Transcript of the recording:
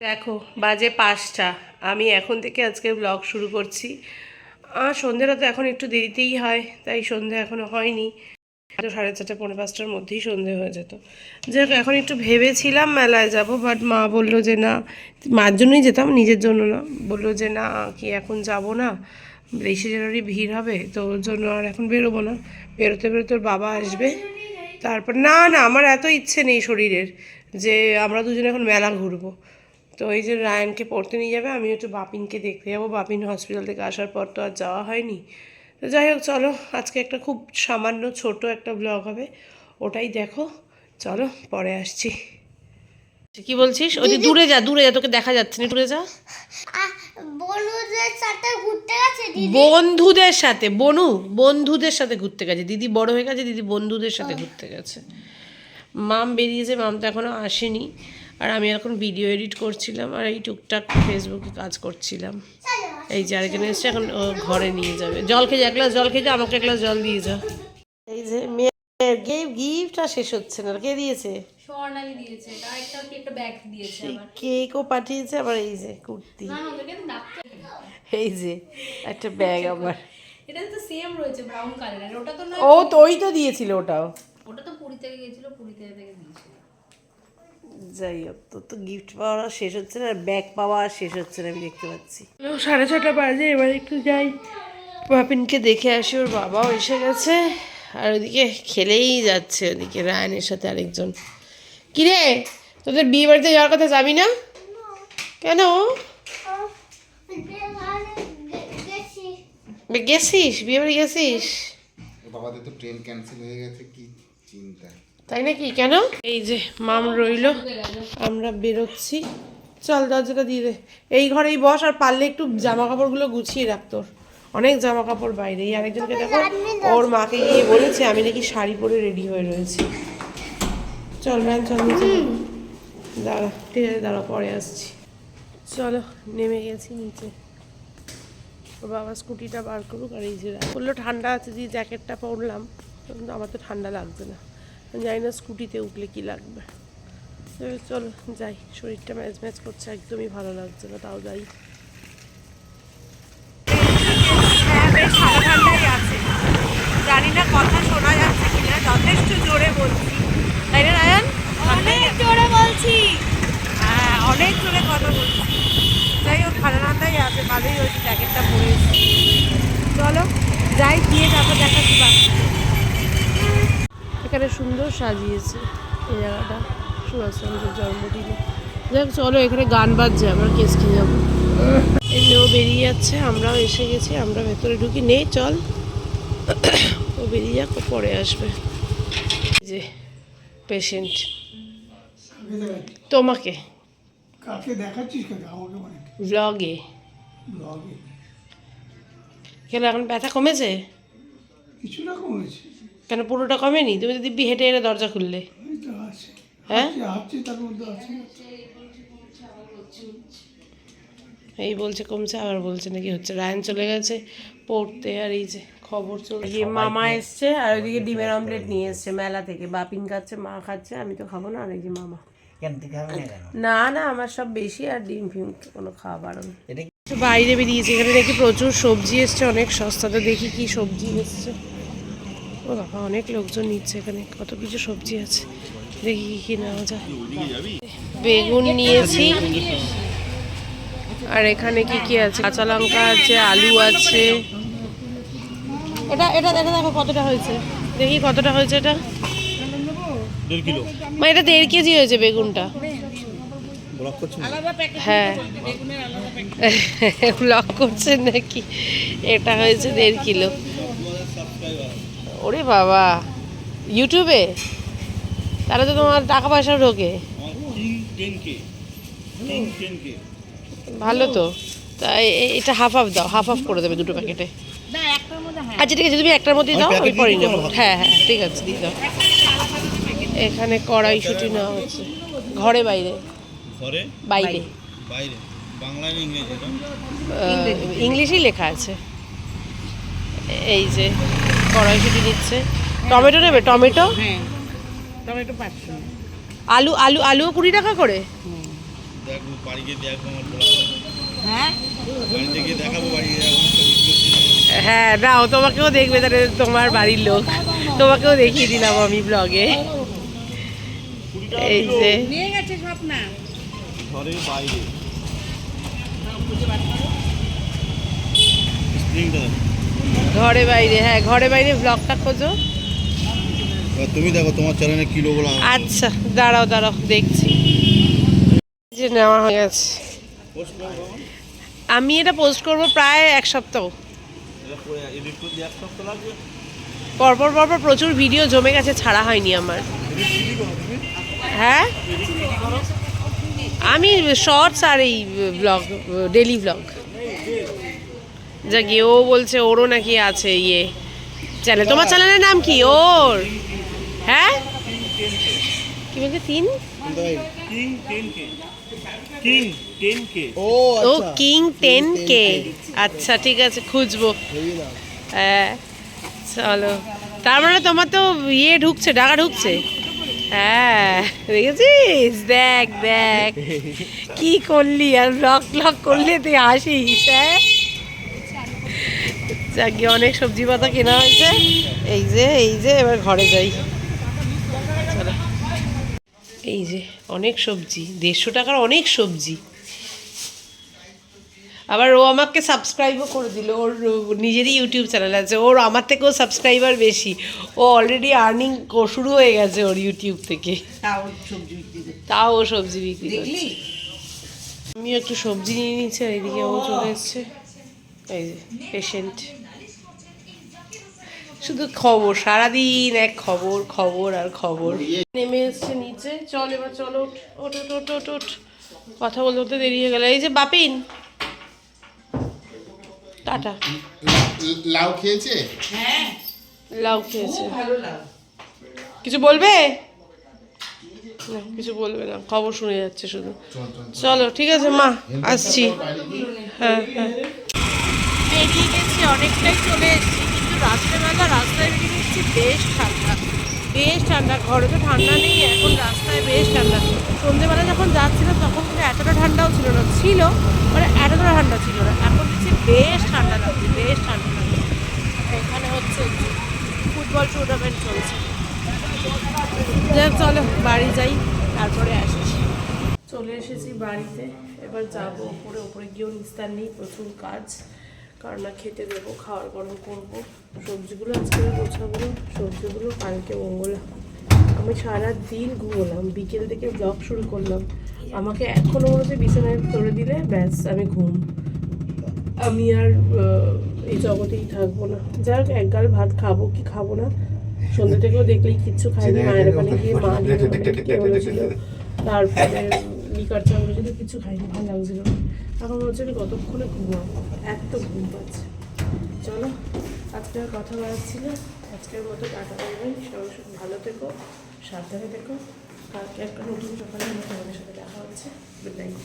দেখো, বাজে পাঁচটা। আমি এখন থেকে আজকে ব্লগ শুরু করছি। আর সন্ধ্যেটা তো এখন একটু দেরিতেই হয়, তাই সন্ধে এখনও হয়নি। সাড়ে চারটে, পৌনে পাঁচটার মধ্যেই সন্ধে হয়ে যেত। যাই এখন একটু ভেবেছিলাম মেলায় যাব বাট মা বলল যে না, মার জন্যই যেতাম, নিজের জন্য না। বলল যে না, কি এখন যাব না? বেশি জনেরই ভিড় হবে, তো ওর জন্য আর এখন বেরোবো না। বেরোতে বেরোতে ওর বাবা আসবে। তারপর না না, আমার এত ইচ্ছে নেই শরীরের যে আমরা দুজনে এখন মেলা ঘুরবো। তো এই যে রায়নকে পড়তে নিয়ে যাবে আমি একটু বাপিনকে দেখতে যাব। বাপিন হসপিটাল থেকে আসার পর তো আর যাওয়া হয়নি। তো যাই হোক চলো আজকে একটা খুব সামান্য ছোট একটা ব্লগ হবে। ওটাই দেখো। চলো পরে আসছি। কি বলছিস? ওই যে দূরে যা দূরে যা তোকে দেখা যাচ্ছে না। দূরে যা। বন্ধুদের সাথে ঘুরতে গেছে দিদি? বন্ধুদের সাথে বনু বন্ধুদের সাথে ঘুরতে গেছে। দিদি বড় হয়ে গেছে দিদি বন্ধুদের সাথে ঘুরতে গেছে। মাম বেরিয়েছে মাম তো এখনও আসেনি। আর আমি এখন ভিডিও এডিট করছিলাম আর এই টুকটাক ফেসবুকে কাজ করছিলাম। এই যে আরেকজন এসছে এখন ও ঘরে নিয়ে যাবে। জল খেয়ে এক গ্লাস জল খেয়ে যা আমাকে এক গ্লাস জল দিয়ে যা। এই যে মেয়ের গিফট গিফটটা শেষ হচ্ছে না। কে দিয়েছে? স্বর্ণালী দিয়েছে। তার কি একটা ব্যাগ দিয়েছে কেকও পাঠিয়েছে আবার এই যে কুর্তি। এই যে একটা ব্যাগ আবার এটা তো সেম রয়েছে ব্রাউন কালারের ওটা তো ও তো ওই তো দিয়েছিল ওটাও। ওটা তো পুরী থেকে গিয়েছিল পুরী থেকে থেকে দিয়েছিল। যাই হোক তোর তো গিফট পাওয়া শেষ হচ্ছে না ব্যাগ পাওয়া আর শেষ হচ্ছে না আমি দেখতে পাচ্ছি। সাড়ে ছটা বাজে এবার একটু যাই। পাপিনকে দেখে আসি ওর বাবাও এসে গেছে। আর ওদিকে খেলেই যাচ্ছে ওদিকে রায়নের সাথে আরেকজন। কিরে তোদের বিয়ে বাড়িতে যাওয়ার কথা যাবি না? কেন? গেছি গেছিস? বিয়ে বাড়ি গেছিস? বাবাদের তো ট্রেন ক্যান্সেল হয়ে গেছে কি চিন্তা? তাই নাকি? কেন? এই যে মাম রইল। আমরা বেরোচ্ছি। চল দরজাটা দিয়ে দে। এই ঘরেই বস আর পারলে একটু জামা কাপড়গুলো গুছিয়ে রাখ তোর। অনেক জামা কাপড় বাইরে। এই আরেকজনকে দেখো ওর মাকে গিয়ে বলেছে আমি নাকি শাড়ি পরে রেডি হয়ে রয়েছি। চল ম্যান চল দাঁড়া ঠিক আছে দাঁড়া পরে আসছি। চলো নেমে গেছি নিচে। ওর বাবা স্কুটিটা বার করুক আর এই যে। বলল ঠান্ডা আছে যে জ্যাকেটটা পরলাম। আমার তো ঠান্ডা লাগছে না। জানি না স্কুটিতে উঠলে কি লাগবে। চলো যাই শরীরটা ম্যাচ ম্যাচ করছে একদমই ভালো লাগছে না তাও যাই। বেশ ঠান্ডা ঠান্ডাই আছে। জানি না কথা শোনা যাচ্ছে কিনা যথেষ্ট জোরে বলছি। তাই না রায়ান? অনেক জোরে বলছি। হ্যাঁ অনেক জোরে কথা বলছি। যাই হোক ঠান্ডা ঠান্ডাই আছে ভালোই হয়েছে জ্যাকেটটা পরে চলো যাই গিয়ে তারপর দেখাচ্ছি এখানে সুন্দর সাজিয়েছে এই জায়গাটা। সুভাষচন্দ্রের জন্মদিনে। যাক চলো এখানে গান বাজছে আমরা কেসকে যাব। এই যে ও বেরিয়ে যাচ্ছে আমরাও এসে গেছি আমরা ভেতরে ঢুকি। নেই চল। ও বেরিয়ে যাক ও পরে আসবে। যে পেশেন্ট তোমাকে? কাকে দেখাচ্ছিস আমাকে মানে ব্লগে ব্লগে কেন এখন ব্যথা কমেছে? কিছুটা কমেছে। কেন পুরোটা কমেনি? তুমি তো দিব্যি হেঁটে এনে দরজা খুললে। এই হ্যাঁ? এই বলছে কমছে আবার বলছে নাকি হচ্ছে। রায়ন চলে গেছে পড়তে আর এই যে খবর চলে গিয়ে মামা এসছে আর ওইদিকে ডিমের অমলেট নিয়ে এসছে মেলা থেকে। বাপিন খাচ্ছে মা খাচ্ছে আমি তো খাব না আর এই যে মামা। না না আমার সব বেশি আর ডিম ফিম কোনো একটু বাইরে বেরিয়েছে এখানে দেখি প্রচুর সবজি এসছে অনেক সস্তাতে দেখি কি সবজি এসছে। ও বাবা অনেক লোকজন নিচ্ছে এখানে কত কিছু সবজি আছে। দেখি কি কি নেওয়া যায়। বেগুন নিয়েছি। আর এখানে কি কি আছে? কাঁচা লঙ্কা আছে আলু আছে। এটা এটা দেখো দেখো কতটা হয়েছে। দেখি কতটা হয়েছে এটা। দেড় কিলো। মা এটা দেড় কেজি হয়েছে বেগুনটা। হ্যাঁ। ব্লক করছেন নাকি? এটা হয়েছে দেড় কিলো। ওরে বাবা। ইউটিউবে তাহলে তো তোমার টাকা পয়সা ঢোকে। ভালো তো। তা এটা হাফ হাফ দাও হাফ হাফ করে দেবে দুটো প্যাকেটে আচ্ছা ঠিক আছে তুমি একটার মধ্যেই দাও আমি পরে নেব। হ্যাঁ হ্যাঁ ঠিক আছে দিয়ে দাও। এখানে কড়াইশুটি নেওয়া হচ্ছে। ঘরে বাইরে? ঘরে? বাইরে। বাইরে। বাংলা না ইংরেজি ইংলিশেই লেখা আছে। এই যে কড়াইশুটি নিচ্ছে টমেটো নেবে? টমেটো? হ্যাঁ। টমেটো পাঁচশো। আলু আলু আলুও কুড়ি টাকা করে? হ্যাঁ? হ্যাঁ নাও তোমাকেও দেখবে তাহলে তোমার বাড়ির লোক। তোমাকেও দেখিয়ে দিলাম আমি ব্লগে। এই যে। ঘরের বাইরে। ঘরে বাইরে হ্যাঁ ঘরে বাইরে ব্লগটা খোঁজো। তুমি দেখো তোমার চ্যানেলে কি লোক আচ্ছা দাঁড়াও দাঁড়াও দেখছি। যে নেওয়া হয়ে গেছে। আমি এটা পোস্ট করব প্রায় এক সপ্তাহ। পরপর পরপর প্রচুর ভিডিও জমে গেছে ছাড়া হয়নি আমার। হ্যাঁ? আমি শর্টস আর এই ব্লগ ডেলি ব্লগ যা গিয়ে ও বলছে ওরও নাকি আছে ইয়ে। চ্যানেল তোমার চ্যানেলের নাম কি? ওর? হ্যাঁ? কি বলছে তিন? ও কিং টেন কে। আচ্ছা ঠিক আছে খুঁজবো। হ্যাঁ চলো। তার মানে তোমার তো ইয়ে ঢুকছে টাকা ঢুকছে? হ্যাঁ দেখেছিস? দেখ দেখ। কি করলি আর ব্লক ব্লক করলে তুই হাসিস হ্যাঁ? যাকে অনেক সবজি পাতা কেনা হয়েছে। এই যে এই যে এবার ঘরে যাই। এই যে অনেক সবজি দেড়শো টাকার অনেক সবজি। আবার ও আমাকে সাবস্ক্রাইবও করে দিল। ওর নিজেরই ইউটিউব চ্যানেল আছে। ওর আমার থেকেও সাবস্ক্রাইবার বেশি। ও অলরেডি আর্নিং শুরু হয়ে গেছে ওর ইউটিউব থেকে। তাও ও সবজি বিক্রি করছে। আমিও একটু সবজি নিয়ে নিচ্ছি আর এদিকে ও চলে এসছে। এই যে পেশেন্ট শুধু খবর সারাদিন এক খবর খবর আর খবর। নেমে এসছে নিচে। চল এবার চলো ওঠ ওঠ ওঠ ওঠ কথা বলতে বলতে দেরি হয়ে গেল। এই যে বাপিন। টাটা। লাউ খেয়েছে? লাউ খেয়েছে। কিছু বলবে? না কিছু বলবে না। খবর শুনে যাচ্ছে শুধু। চল ঠিক আছে মা আসছি। হ্যাঁ হ্যাঁ। বেরিয়ে গেছি অনেকটাই চলে এসেছি। রাত্রেবেলা রাস্তায় বেরিয়ে দেখছি বেশ ঠান্ডা বেশ ঠান্ডা, ঘরে তো ঠান্ডা নেই, এখন রাস্তায় বেশ ঠান্ডা। সন্ধেবেলা যখন যাচ্ছিলাম তখন কিন্তু এতটা ঠান্ডাও ছিল না, ছিল মানে এতটা ঠান্ডা ছিল না। এখন দেখছি বেশ ঠান্ডা লাগছে, বেশ ঠান্ডা লাগছে। এখানে হচ্ছে ফুটবল টুর্নামেন্ট চলছে। চলো, বাড়ি যাই, তারপরে আসছি। চলে এসেছি বাড়িতে, এবার যাব। উপরে উপরে গিয়েও নিস্তার নেই, প্রচুর কাজ। কারণ না খেতে দেবো, খাওয়ার গরম করব। সবজিগুলো আজকে গোছাবো, সবজিগুলো কালকে মঙ্গল আমি সারা দিন ঘুমোলাম, বিকেল থেকে ব্লগ শুরু করলাম। আমাকে এখনও মনে হচ্ছে বিছানায় করে দিলে ব্যাস, আমি ঘুম। আমি আর এই জগতেই থাকব না। যাক একগাল ভাত খাব কি খাব না। সন্ধ্যে থেকেও দেখলেই কিচ্ছু খাইনি মায়ের ওখানে গিয়ে মা নিয়ে বলেছিল তারপরে কাটছে? আমার যদি কিছু খাইনি, ভালো লাগছিল। এখন হচ্ছে কতক্ষণে ঘুমাবো? এত ঘুম পাচ্ছে। চলো, আজকে কথা বাড়াচ্ছি না। আজকের মতো টাটা পাবেন সবাই সব ভালো থেকো, সাবধানে থেকো। কালকে একটা নতুন সকালে আমার সাথে দেখা হচ্ছে। Good night